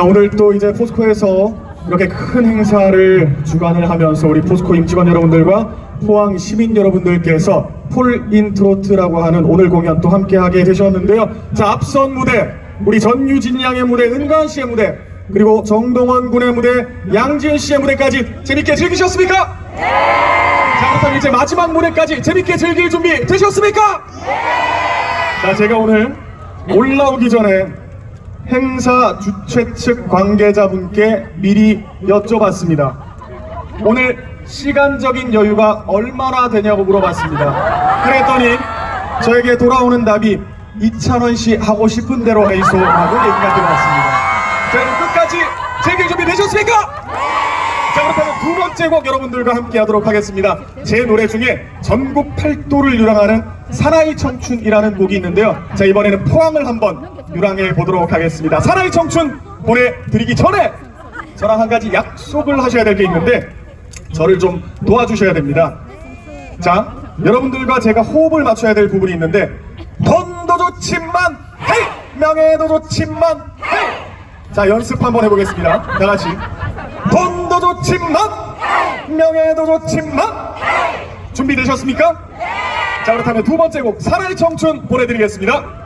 자 오늘 또 이제 포스코에서 이렇게 큰 행사를 주관을 하면서 우리 포스코 임직원 여러분들과 포항 시민 여러분들께서 풀 인트로트라고 하는 오늘 공연 또 함께하게 되셨는데요. 자 앞선 무대 우리 전유진 양의 무대, 은관 씨의 무대 그리고 정동원 군의 무대, 양지은 씨의 무대까지 재밌게 즐기셨습니까? 자 그렇다면 이제 마지막 무대까지 재밌게 즐길 준비 되셨습니까? 자 제가 오늘 올라오기 전에 행사 주최 측 관계자분께 미리 여쭤봤습니다. 오늘 시간적인 여유가 얼마나 되냐고 물어봤습니다. 그랬더니 저에게 돌아오는 답이 이찬원 씨 하고 싶은 대로 해이소라고 얘기가 들어왔습니다. 자 여러분 끝까지 즐길 준비 되셨습니까? 자 그렇다면 두 번째 곡 여러분들과 함께 하도록 하겠습니다. 제 노래 중에 전국 팔도를 유랑하는 사나이 청춘이라는 곡이 있는데요. 자 이번에는 포항을 한번 유랑해 보도록 하겠습니다. 사나이 청춘 보내드리기 전에 저랑 한 가지 약속을 하셔야 될 게 있는데 저를 좀 도와주셔야 됩니다. 자 여러분들과 제가 호흡을 맞춰야 될 부분이 있는데 돈도 좋지만 헤이 명예도 좋지만 헤이 자 연습 한번 해보겠습니다. 다 같이 돈도 좋지만 명예도 좋지만 준비되셨습니까? 자 그렇다면 두 번째 곡 사나이 청춘 보내드리겠습니다.